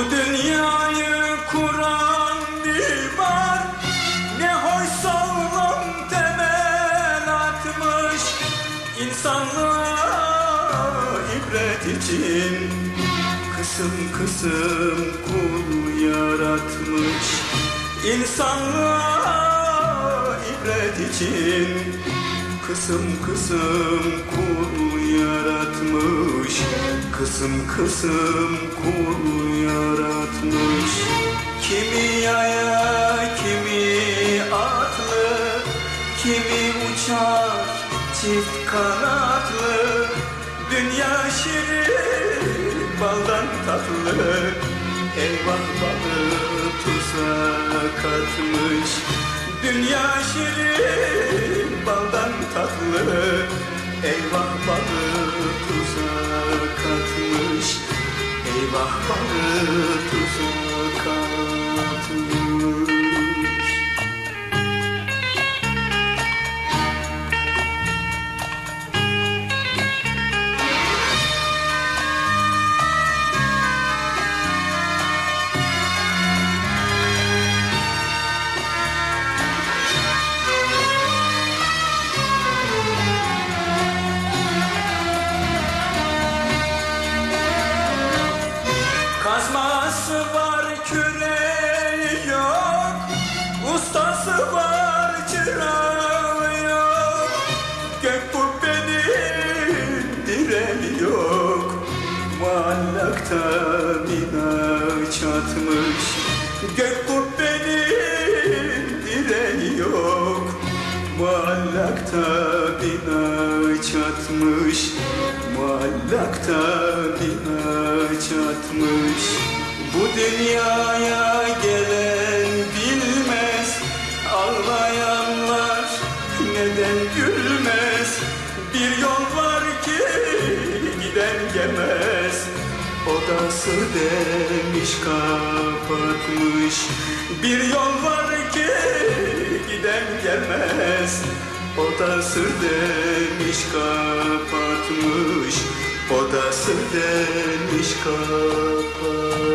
Bu dünyayı kuran divan Ne hoş sağlam temel atmış İnsanlığa ibret için. Kısım kısım kul yaratmış İnsanlığa ibret için. Kısım kısım kul yaratmış. Kısım kısım kul yaratmış. Kimi yaya kimi atlı Kimi uçar çift kanatlı. Dünya şirin baldan tatlı. Eyvah balı tuza katmış. Dünya şirin Eyvah tuza katmış Bina çatmış. Gök kubbenin direği yok. Muallakta bina çatmış. Muallakta bina çatmış. Bu dünyaya gelen bilmez. Ağlayanlar neden gülmez? Bir yol var ki giden gemez Odası demiş kapatmış. Bir yol var ki giden gelmez. Odası demiş kapatmış. Odası demiş kapatmış